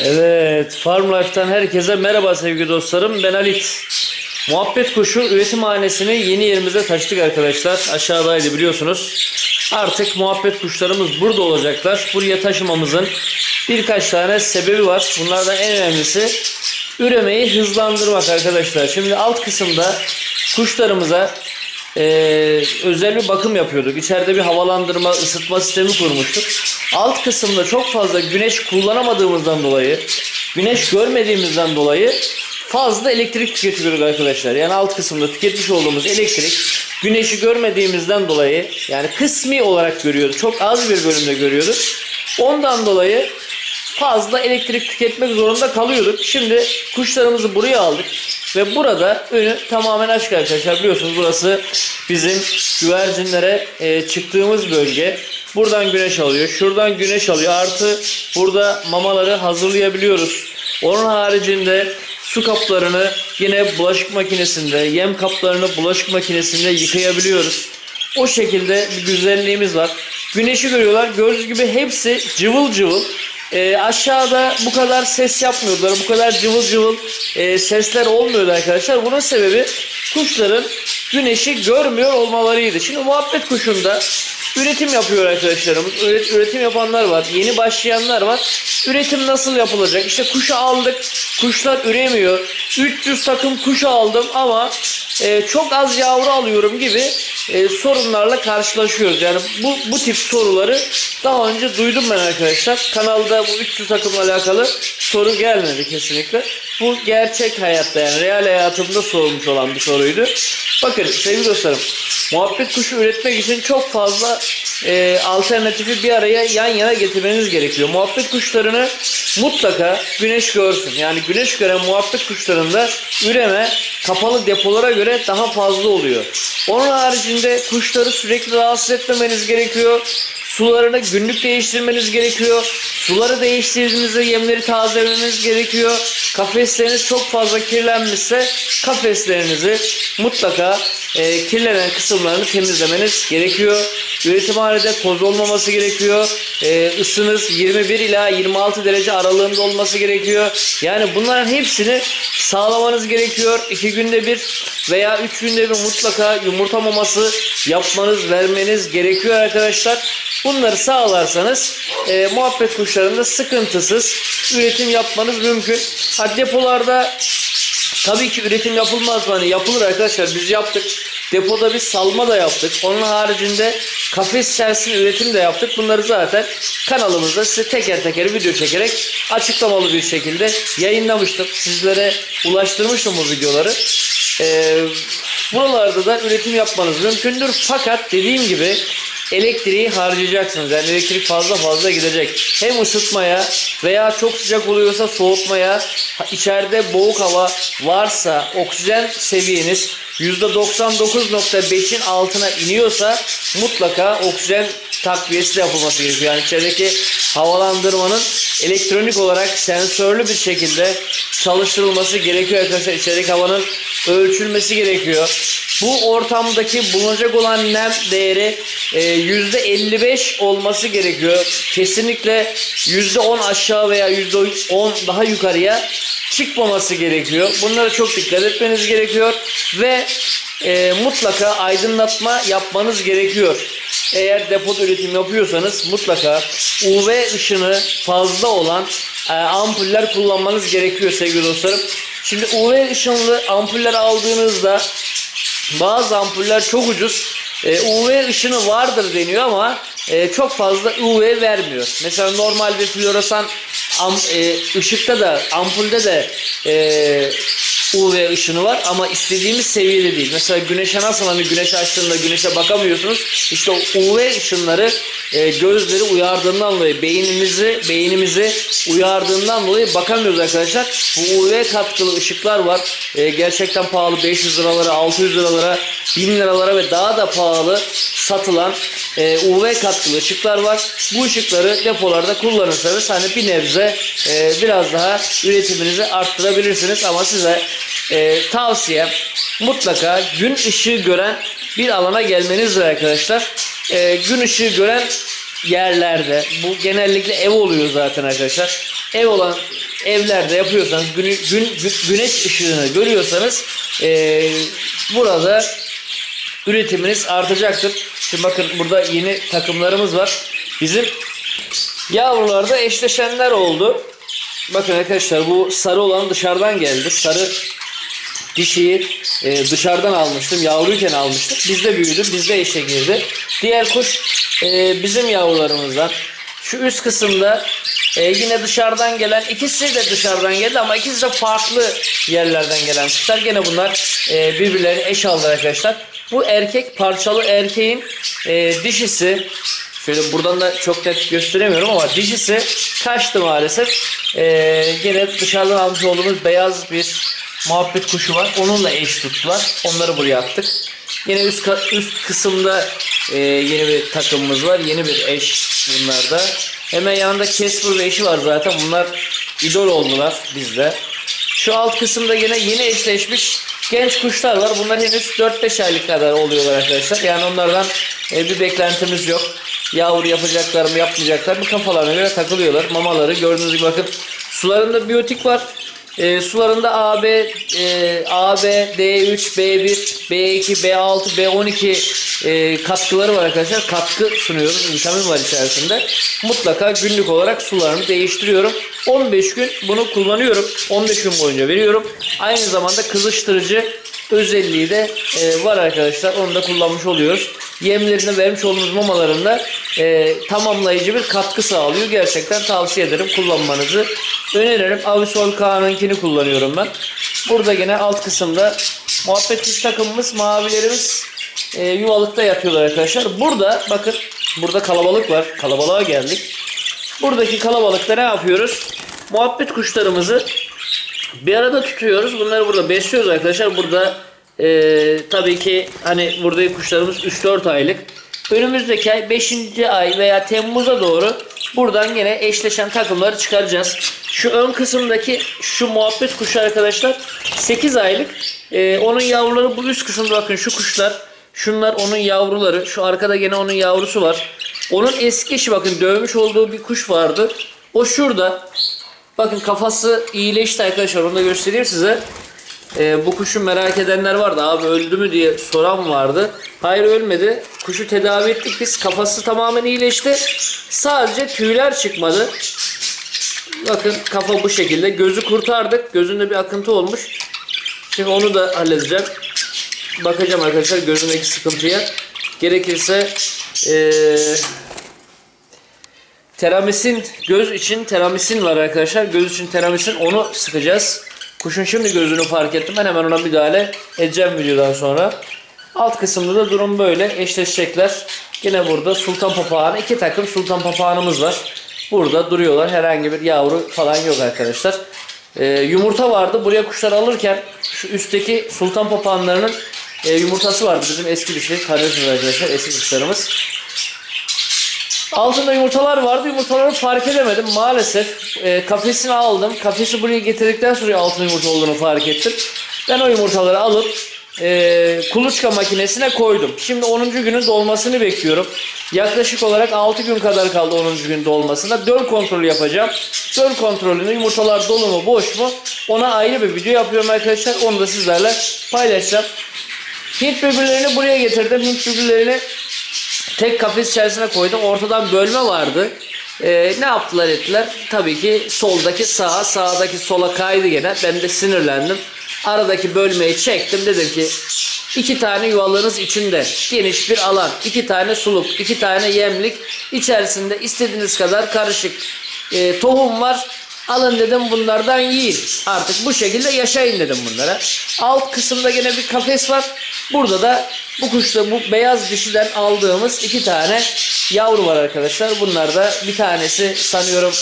Evet, Farm Life'tan herkese merhaba sevgili dostlarım. Ben Halit. Muhabbet Kuşu üretim hanesini yeni yerimize taşıdık arkadaşlar. Aşağıdaydı biliyorsunuz. Artık muhabbet kuşlarımız burada olacaklar. Buraya taşımamızın birkaç tane sebebi var. Bunlardan en önemlisi üremeyi hızlandırmak arkadaşlar. Şimdi alt kısımda kuşlarımıza ee, özel bir bakım yapıyorduk. İçeride bir havalandırma, ısıtma sistemi kurmuştuk. Alt kısımda çok fazla güneş kullanamadığımızdan dolayı, güneş görmediğimizden dolayı fazla elektrik tüketiyorduk arkadaşlar. Yani alt kısımda tüketmiş olduğumuz elektrik güneşi görmediğimizden dolayı yani kısmi olarak görüyorduk. Çok az bir bölümde görüyorduk. Ondan dolayı fazla elektrik tüketmek zorunda kalıyorduk. Şimdi kuşlarımızı buraya aldık ve burada önü tamamen açık arkadaşlar. Biliyorsunuz burası bizim güvercinlere e, çıktığımız bölge. Buradan güneş alıyor. Şuradan güneş alıyor. Artı burada mamaları hazırlayabiliyoruz. Onun haricinde su kaplarını yine bulaşık makinesinde, yem kaplarını bulaşık makinesinde yıkayabiliyoruz. O şekilde bir güzelliğimiz var. Güneşi görüyorlar. Gördüğünüz gibi hepsi cıvıl cıvıl. Ee, aşağıda bu kadar ses yapmıyorlar. Bu kadar cıvıl cıvıl e, sesler olmuyordu arkadaşlar. Bunun sebebi kuşların güneşi görmüyor olmalarıydı. Şimdi muhabbet kuşunda üretim yapıyor arkadaşlarımız. Üret- üretim yapanlar var. Yeni başlayanlar var. Üretim nasıl yapılacak? İşte kuşu aldık. Kuşlar üremiyor. 300 takım kuş aldım ama e, çok az yavru alıyorum gibi e, sorunlarla karşılaşıyoruz. Yani bu bu tip soruları daha önce duydum ben arkadaşlar. Kanalda bu 300 takımla alakalı soru gelmedi kesinlikle. Bu gerçek hayatta yani real hayatımda sorulmuş olan bir soruydu. Bakın sevgili dostlarım muhabbet kuşu üretmek için çok fazla e, alternatifi bir araya yan yana getirmeniz gerekiyor. Muhabbet kuşlarını mutlaka güneş görsün. Yani güneş gören muhabbet kuşlarında üreme kapalı depolara göre daha fazla oluyor. Onun haricinde kuşları sürekli rahatsız etmemeniz gerekiyor. Sularını günlük değiştirmeniz gerekiyor. Suları değiştirdiğinizde yemleri tazelemeniz gerekiyor. Kafesleriniz çok fazla kirlenmişse kafeslerinizi mutlaka e, kirlenen kısımlarını temizlemeniz gerekiyor. Üretimhanede toz olmaması gerekiyor. E, ısınız 21 ila 26 derece aralığında olması gerekiyor. Yani bunların hepsini sağlamanız gerekiyor. İki günde bir veya üç günde bir mutlaka yumurta maması yapmanız, vermeniz gerekiyor arkadaşlar. Bunları sağlarsanız e, muhabbet kuşlarında sıkıntısız üretim yapmanız mümkün. Ha depolarda Tabii ki üretim yapılmaz mı? Hani yapılır arkadaşlar. Biz yaptık. Depoda bir salma da yaptık. Onun haricinde kafes içerisinde üretim de yaptık. Bunları zaten kanalımızda size teker teker video çekerek açıklamalı bir şekilde yayınlamıştım. Sizlere ulaştırmıştım bu videoları. Ee, buralarda da üretim yapmanız mümkündür. Fakat dediğim gibi elektriği harcayacaksınız. Yani elektrik fazla fazla gidecek. Hem ısıtmaya veya çok sıcak oluyorsa soğutmaya, içeride boğuk hava varsa oksijen seviyeniz %99.5'in altına iniyorsa mutlaka oksijen takviyesi de yapılması gerekiyor. Yani içerideki havalandırmanın elektronik olarak sensörlü bir şekilde çalıştırılması gerekiyor arkadaşlar. İçerideki havanın ölçülmesi gerekiyor. Bu ortamdaki bulunacak olan nem değeri e, %55 olması gerekiyor. Kesinlikle %10 aşağı veya %10 daha yukarıya çıkmaması gerekiyor. Bunlara çok dikkat etmeniz gerekiyor ve e, mutlaka aydınlatma yapmanız gerekiyor. Eğer depoda üretim yapıyorsanız mutlaka UV ışını fazla olan e, ampuller kullanmanız gerekiyor sevgili dostlarım. Şimdi UV ışınlı ampuller aldığınızda bazı ampuller çok ucuz. E, UV ışını vardır deniyor ama e, çok fazla UV vermiyor. Mesela normal bir floresan am, e, ışıkta da ampulde de e, UV ışını var ama istediğimiz seviyede değil. Mesela güneşe nasıl hani güneş açtığında güneşe bakamıyorsunuz. İşte o UV ışınları e, gözleri uyardığından dolayı beynimizi beynimizi uyardığından dolayı bakamıyoruz arkadaşlar. Bu UV katkılı ışıklar var. E, gerçekten pahalı 500 liralara, 600 liralara, 1000 liralara ve daha da pahalı satılan e, UV katkılı ışıklar var. Bu ışıkları depolarda kullanırsanız hani bir nebze e, biraz daha üretiminizi arttırabilirsiniz ama size e, tavsiyem mutlaka gün ışığı gören bir alana gelmenizdir arkadaşlar. E, gün ışığı gören yerlerde bu genellikle ev oluyor zaten arkadaşlar. Ev olan evlerde yapıyorsanız gün, gün, gü- güneş ışığını görüyorsanız e, burada üretiminiz artacaktır. Şimdi bakın burada yeni takımlarımız var. Bizim yavrularda eşleşenler oldu. Bakın arkadaşlar bu sarı olan dışarıdan geldi. Sarı dişiyi e, dışarıdan almıştım. Yavruyken almıştık. Bizde büyüdü. Bizde eşe girdi. Diğer kuş e, bizim yavrularımızdan. Şu üst kısımda e, yine dışarıdan gelen ikisi de dışarıdan geldi ama ikisi de farklı yerlerden gelen kuşlar. Gene bunlar e, birbirlerini eş aldı arkadaşlar. Bu erkek parçalı erkeğin e, dişisi Şöyle buradan da çok net gösteremiyorum ama dişisi kaçtı maalesef. Ee, gene dışarıdan almış olduğumuz beyaz bir muhabbet kuşu var. Onunla eş tuttular. Onları buraya attık. Yine üst, üst kısımda e, yeni bir takımımız var. Yeni bir eş bunlarda. Hemen yanında Casper ve eşi var zaten. Bunlar idol oldular bizde. Şu alt kısımda yine yeni eşleşmiş genç kuşlar var. Bunlar henüz 4-5 aylık kadar oluyorlar arkadaşlar. Yani onlardan e, bir beklentimiz yok. Yavru yapacaklar mı yapmayacaklar mı kafalarına göre takılıyorlar. Mamaları gördüğünüz gibi bakın sularında biyotik var. E, sularında AB, e, AB, D3, B1, B2, B6, B12 e, katkıları var arkadaşlar. Katkı sunuyoruz. Vitamin var içerisinde. Mutlaka günlük olarak sularını değiştiriyorum. 15 gün bunu kullanıyorum. 15 gün boyunca veriyorum. Aynı zamanda kızıştırıcı özelliği de e, var arkadaşlar. Onu da kullanmış oluyoruz. Yemlerine vermiş olduğumuz mamalarında e, tamamlayıcı bir katkı sağlıyor. Gerçekten tavsiye ederim kullanmanızı öneririm. Avisol K'nınkini kullanıyorum ben. Burada yine alt kısımda muhabbet kuş takımımız, mavilerimiz e, yuvalıkta yatıyorlar arkadaşlar. Burada bakın burada kalabalık var. Kalabalığa geldik. Buradaki kalabalıkta ne yapıyoruz? Muhabbet kuşlarımızı bir arada tutuyoruz. Bunları burada besliyoruz arkadaşlar. Burada e, tabii ki hani buradaki kuşlarımız 3-4 aylık. Önümüzdeki ay 5. ay veya Temmuz'a doğru buradan yine eşleşen takımları çıkaracağız. Şu ön kısımdaki şu muhabbet kuşu arkadaşlar 8 aylık. E, onun yavruları bu üst kısımda bakın şu kuşlar. Şunlar onun yavruları. Şu arkada gene onun yavrusu var. Onun eski eşi bakın dövmüş olduğu bir kuş vardı. O şurada. Bakın kafası iyileşti arkadaşlar. Onu da göstereyim size. Ee, bu kuşu merak edenler vardı. Abi öldü mü diye soran vardı. Hayır ölmedi. Kuşu tedavi ettik biz. Kafası tamamen iyileşti. Sadece tüyler çıkmadı. Bakın kafa bu şekilde. Gözü kurtardık. Gözünde bir akıntı olmuş. Şimdi onu da halledeceğim. Bakacağım arkadaşlar gözündeki sıkıntıya. Gerekirse eee Teramisin göz için teramisin var arkadaşlar. Göz için teramisin onu sıkacağız. Kuşun şimdi gözünü fark ettim. Ben hemen ona müdahale edeceğim videodan sonra. Alt kısımda da durum böyle. Eşleşecekler. Yine burada sultan papağanı. iki takım sultan papağanımız var. Burada duruyorlar. Herhangi bir yavru falan yok arkadaşlar. Ee, yumurta vardı. Buraya kuşlar alırken şu üstteki sultan papağanlarının e, yumurtası vardı. Bizim eski dişi. Tanıyorsunuz arkadaşlar. Eski kuşlarımız. Altında yumurtalar vardı. Yumurtaları fark edemedim. Maalesef e, kafesini aldım. Kafesi buraya getirdikten sonra altın yumurta olduğunu fark ettim. Ben o yumurtaları alıp e, kuluçka makinesine koydum. Şimdi 10. günün dolmasını bekliyorum. Yaklaşık olarak 6 gün kadar kaldı 10. gün dolmasına. Döl kontrolü yapacağım. Döl kontrolünü yumurtalar dolu mu boş mu ona ayrı bir video yapıyorum arkadaşlar. Onu da sizlerle paylaşacağım. Hint böbürlerini buraya getirdim. Hint böbürlerini tek kafes içerisine koydum. Ortadan bölme vardı. Ee, ne yaptılar ettiler? Tabii ki soldaki sağa, sağdaki sola kaydı gene. Ben de sinirlendim. Aradaki bölmeyi çektim. Dedim ki iki tane yuvalığınız içinde geniş bir alan, iki tane suluk, iki tane yemlik içerisinde istediğiniz kadar karışık e, tohum var. Alın dedim bunlardan yiyin. Artık bu şekilde yaşayın dedim bunlara. Alt kısımda yine bir kafes var. Burada da bu kuşta bu beyaz dişiden aldığımız iki tane yavru var arkadaşlar. Bunlar da bir tanesi sanıyorum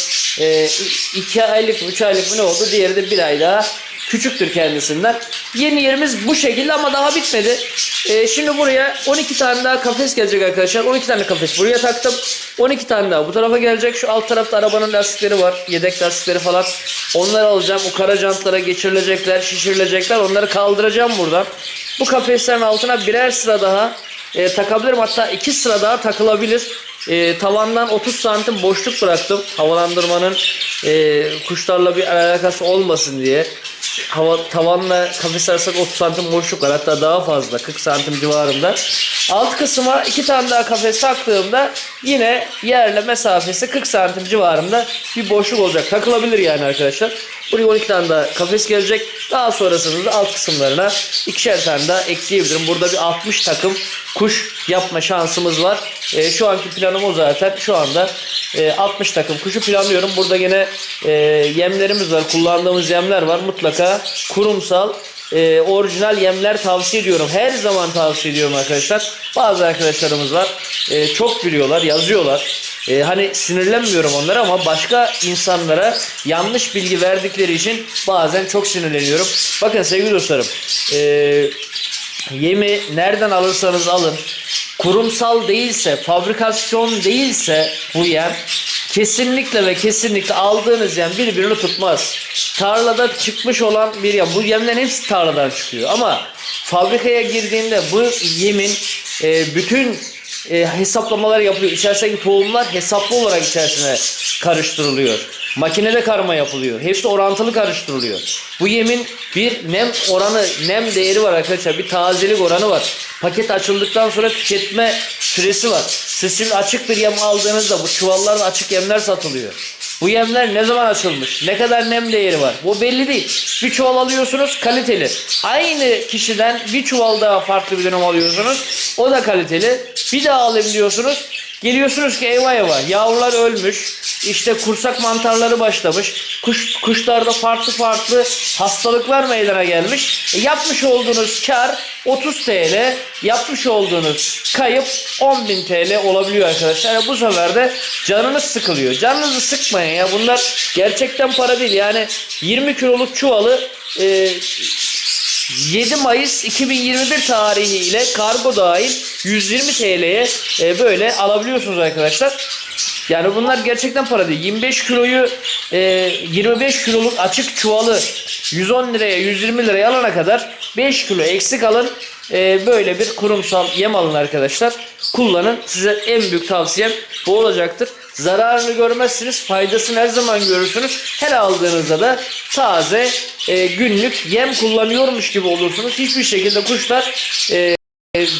e, iki aylık mı üç aylık mı ne oldu? Diğeri de bir ay daha küçüktür kendisinden. Yeni yerimiz bu şekilde ama daha bitmedi. Ee, şimdi buraya 12 tane daha kafes gelecek arkadaşlar. 12 tane kafes buraya taktım. 12 tane daha bu tarafa gelecek. Şu alt tarafta arabanın lastikleri var. Yedek lastikleri falan. Onları alacağım. O kara jantlara geçirilecekler, şişirilecekler. Onları kaldıracağım buradan. Bu kafeslerin altına birer sıra daha e, takabilirim. Hatta iki sıra daha takılabilir. e, tavandan 30 santim boşluk bıraktım. Havalandırmanın e, kuşlarla bir alakası olmasın diye. Hava, tavanla kafes arasında 30 santim boşluk var. Hatta daha fazla 40 santim civarında. Alt kısma iki tane daha kafes taktığımda yine yerle mesafesi 40 santim civarında bir boşluk olacak. Takılabilir yani arkadaşlar. Buraya 12 tane daha kafes gelecek. Daha sonrasında da alt kısımlarına ikişer tane daha ekleyebilirim. Burada bir 60 takım kuş yapma şansımız var. E, şu anki planım o zaten. Şu anda e, 60 takım kuşu planlıyorum. Burada yine e, yemlerimiz var. Kullandığımız yemler var. Mutlaka kurumsal e, orijinal yemler tavsiye ediyorum. Her zaman tavsiye ediyorum arkadaşlar. Bazı arkadaşlarımız var. E, çok biliyorlar, yazıyorlar. E, hani sinirlenmiyorum onlara ama başka insanlara yanlış bilgi verdikleri için bazen çok sinirleniyorum. Bakın sevgili dostlarım. E, yemi nereden alırsanız alın. Kurumsal değilse, fabrikasyon değilse bu yem kesinlikle ve kesinlikle aldığınız yem birbirini tutmaz. Tarlada çıkmış olan bir yem. Bu yemlerin hepsi tarladan çıkıyor. Ama fabrikaya girdiğinde bu yemin e, bütün e, hesaplamalar yapılıyor. İçerisindeki tohumlar hesaplı olarak içerisine karıştırılıyor. Makinede karma yapılıyor. Hepsi orantılı karıştırılıyor. Bu yemin bir nem oranı, nem değeri var arkadaşlar. Bir tazelik oranı var. Paket açıldıktan sonra tüketme süresi var. Siz açık bir yem aldığınızda bu çuvallarda açık yemler satılıyor. Bu yemler ne zaman açılmış? Ne kadar nem değeri var? Bu belli değil. Bir çuval alıyorsunuz kaliteli. Aynı kişiden bir çuval daha farklı bir dönem alıyorsunuz. O da kaliteli. Bir daha alayım diyorsunuz. Geliyorsunuz ki eyvah eyvah yavrular ölmüş. İşte kursak mantarları başlamış. Kuş, kuşlarda farklı farklı hastalıklar meydana gelmiş. E, yapmış olduğunuz kar 30 TL, yapmış olduğunuz kayıp 10.000 TL olabiliyor arkadaşlar. Yani bu sefer de canınız sıkılıyor. Canınızı sıkmayın ya. Bunlar gerçekten para değil. Yani 20 kiloluk çuvalı e, 7 Mayıs 2021 tarihi ile kargo dahil 120 TL'ye e, böyle alabiliyorsunuz arkadaşlar. Yani bunlar gerçekten para değil. 25 kiloyu e, 25 kiloluk açık çuvalı 110 liraya 120 liraya alana kadar 5 kilo eksik alın. E, böyle bir kurumsal yem alın arkadaşlar. Kullanın. Size en büyük tavsiyem bu olacaktır. Zararını görmezsiniz. Faydasını her zaman görürsünüz. Her aldığınızda da taze e, günlük yem kullanıyormuş gibi olursunuz. Hiçbir şekilde kuşlar e,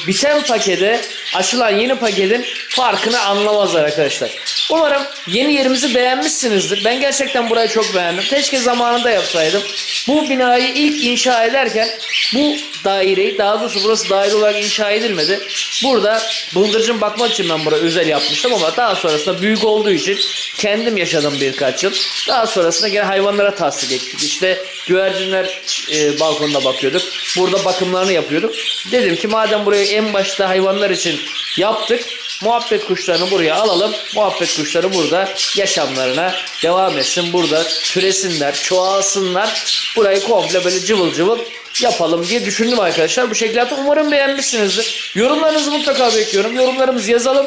biten pakete açılan yeni paketin farkını anlamazlar arkadaşlar. Umarım yeni yerimizi beğenmişsinizdir. Ben gerçekten burayı çok beğendim. Keşke zamanında yapsaydım. Bu binayı ilk inşa ederken bu daireyi daha doğrusu burası daire olarak inşa edilmedi. Burada bıldırcın bakmak için ben burayı özel yapmıştım ama daha sonrasında büyük olduğu için kendim yaşadım birkaç yıl. Daha sonrasında gene hayvanlara tasdik ettik. İşte güvercinler e, balkonda bakıyorduk. Burada bakımlarını yapıyorduk. Dedim ki madem burayı en başta hayvanlar için yaptık. Muhabbet kuşlarını buraya alalım. Muhabbet kuşları burada yaşamlarına devam etsin. Burada türesinler, çoğalsınlar. Burayı komple böyle cıvıl cıvıl yapalım diye düşündüm arkadaşlar. Bu şekilde. Umarım beğenmişsinizdir. Yorumlarınızı mutlaka bekliyorum. Yorumlarımızı yazalım.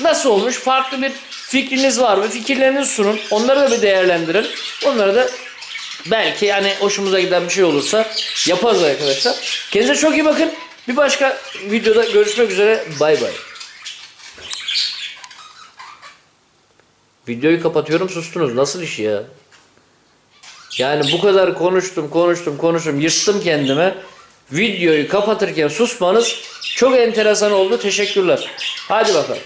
Nasıl olmuş? Farklı bir fikriniz var mı? Fikirlerinizi sunun. Onları da bir değerlendirin. Onları da belki yani hoşumuza giden bir şey olursa yaparız arkadaşlar. Kendinize çok iyi bakın. Bir başka videoda görüşmek üzere. Bay bay. Videoyu kapatıyorum sustunuz. Nasıl iş ya? Yani bu kadar konuştum konuştum konuştum yırttım kendime. Videoyu kapatırken susmanız çok enteresan oldu. Teşekkürler. Hadi bakalım.